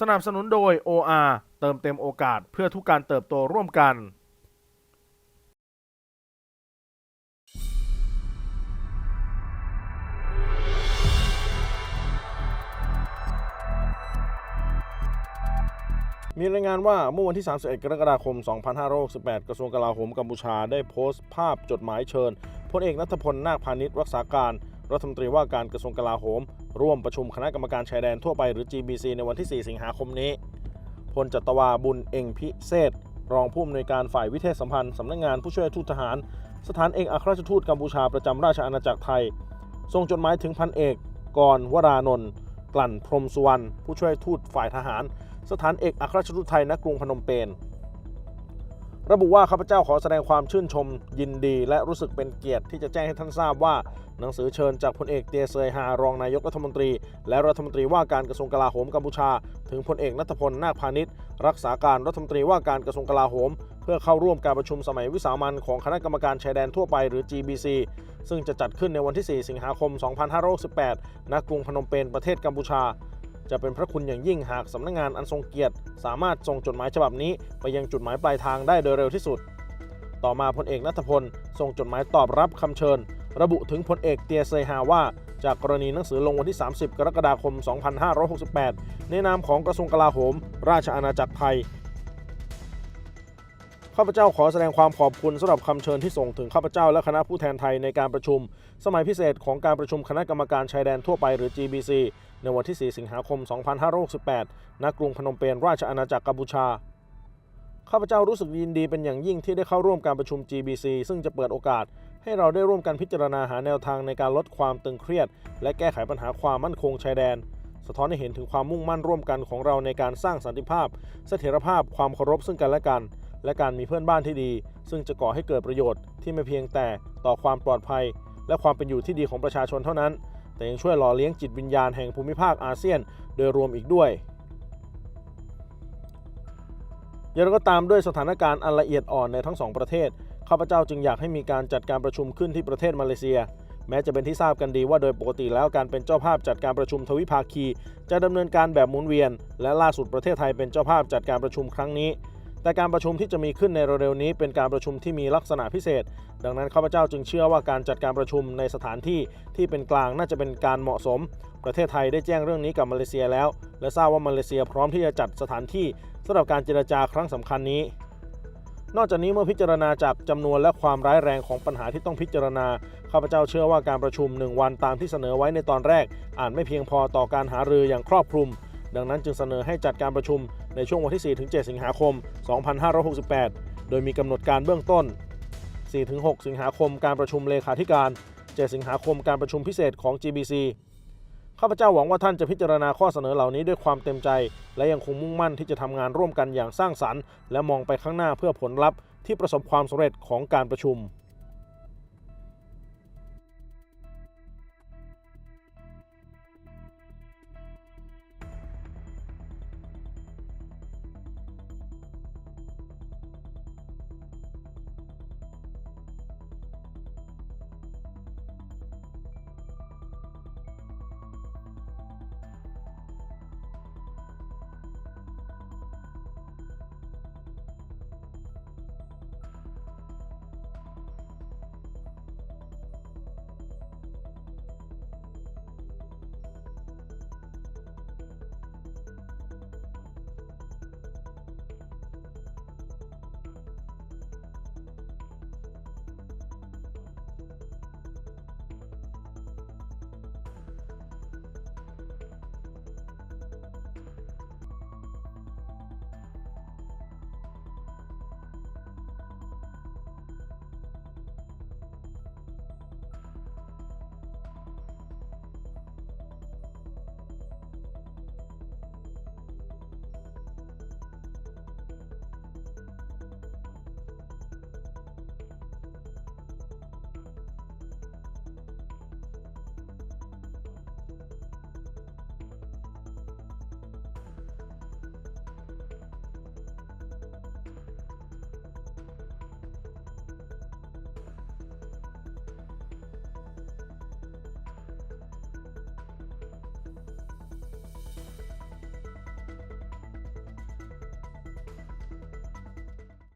สนับสนุนโดย OR เติมเต็มโอกาสเพื่อทุกการเติบโตร่วมกัน มีรายงานว่าเมื่อวันที่ 31 กรกฎาคม 2568 กระทรวงกลาโหมกัมพูชาได้โพสต์ภาพจดหมายเชิญพลเอกนัทพล นาคพาณิชย์รักษาการรัฐมนตรีว่าการกระทรวงกลาโหม ร่วมประชุมคณะกรรมการชายแดนทั่วไปหรือ GBC ในวันที่ 4 สิงหาคมนี้ พลจัตวาบุญเองพิเศษ รองผู้อำนวยการฝ่ายวิเทศสัมพันธ์สำนักงานผู้ช่วยทูตทหาร สถานเอกอัครราชทูตกัมพูชาประจำราชอาณาจักรไทย ส่งจดหมายถึงพันเอกกรวรานนท์กลั่นพรหมสุวรรณผู้ช่วยทูตฝ่ายทหาร สถานเอกอัครราชทูตไทยณกรุงพนมเปญ ระบุว่าข้าพเจ้าขอแสดงความชื่นชมยินดี และรู้สึกเป็นเกียรติที่จะแจ้งให้ท่านทราบว่า หนังสือเชิญจากพลเอกเตียเซยฮารองนายกรัฐมนตรี และรัฐมนตรีว่าการกระทรวงกลาโหมกัมพูชา ถึงพลเอกนัทพลนาคพาณิชย์รักษาการรัฐมนตรีว่าการกระทรวงกลาโหม เพื่อเข้าร่วมการประชุมสมัยวิสามันของคณะกรรมการชายแดนทั่วไปหรือ GBC ซึ่งจะจัดขึ้นในวันที่ 4 สิงหาคม 2568ณกรุงพนมเปญประเทศกัมพูชา จะเป็นพระคุณอย่างยิ่งหากสำนักงานอันทรงเกียรติ สามารถส่งจดหมายฉบับนี้ ไปยังจุดหมายปลายทางได้โดยเร็วที่สุด ต่อมาพลเอกนัทพลส่งจดหมายตอบรับคำเชิญ ระบุถึงพลเอกเตียเซฮาว่า จากกรณีหนังสือลงวันที่ 30 กรกฎาคม 2568 ในนามของกระทรวงกลาโหม ราชอาณาจักรไทยข้าพเจ้าขอแสดงความขอบคุณสำหรับคำเชิญที่ส่งถึงข้าพเจ้าและคณะผู้แทนไทยในการประชุม สมัยพิเศษของการประชุมคณะกรรมการชายแดนทั่วไปหรือ GBC ในวันที่ 4 สิงหาคม 2568 ณ กรุงพนมเปญราชอาณาจักรกัมพูชา ข้าพเจ้ารู้สึกยินดีเป็นอย่างยิ่งที่ได้เข้าร่วมการประชุม GBC ซึ่งจะเปิดโอกาส ให้เราได้ร่วมกันพิจารณาหาแนวทางในการลดความตึงเครียด และแก้ไขปัญหาความมั่นคงชายแดน สะท้อนให้เห็นถึงความมุ่งมั่นร่วมกันของเราในการสร้างสันติภาพ เสถียรภาพ ความเคารพซึ่งกันและกัน และการมีเพื่อนบ้านที่ดี ซึ่งจะก่อให้เกิดประโยชน์ที่ไม่เพียงแต่ต่อความปลอดภัย และความเป็นอยู่ที่ดีของประชาชนเท่านั้น แต่ยังช่วยหล่อเลี้ยงจิตวิญญาณแห่งภูมิภาคอาเซียนโดยรวมอีกด้วยอย่างไรก็ตามด้วยสถานการณ์อันละเอียดอ่อนในทั้งสองประเทศข้าพเจ้าจึงอยากให้มีการจัดการประชุมขึ้นที่ประเทศมาเลเซีย แม้จะเป็นที่ทราบกันดีว่าโดยปกติแล้วการเป็นเจ้าภาพจัดการประชุมทวิภาคี จะดำเนินการแบบหมุนเวียน และล่าสุดประเทศไทยเป็นเจ้าภาพจัดการประชุมครั้งนี้ แต่การประชุมที่จะมีขึ้นในเร็วๆนี้เป็นการประชุมที่มีลักษณะพิเศษ ดังนั้นข้าพเจ้าจึงเชื่อว่าการจัดการประชุมในสถานที่ที่เป็นกลางน่าจะเป็นการเหมาะสม ประเทศไทยได้แจ้งเรื่องนี้กับมาเลเซียแล้ว และทราบว่ามาเลเซียพร้อมที่จะจัดสถานที่สำหรับการเจรจาครั้งสำคัญนี้ นอกจากนี้เมื่อพิจารณาจากจำนวนและความร้ายแรงของปัญหาที่ต้องพิจารณาข้าพเจ้าเชื่อว่าการประชุม 1 วันตามที่เสนอไว้ในตอนแรกอาจไม่เพียงพอต่อการหารืออย่างครอบคลุม ดังนั้นจึงเสนอให้จัดการประชุมในช่วงวันที่ 4-7 สิงหาคม 2568 โดยมีกำหนดการเบื้องต้น 4-6 สิงหาคมการประชุมเลขาธิการ 7 สิงหาคมการประชุมพิเศษของ GBC ข้าพเจ้าหวังว่าท่านจะพิจารณาข้อเสนอเหล่านี้ด้วยความเต็มใจ และยังคงมุ่งมั่นที่จะทำงานร่วมกันอย่างสร้างสรรค์ และมองไปข้างหน้าเพื่อผลลัพธ์ที่ประสบความสำเร็จของการประชุม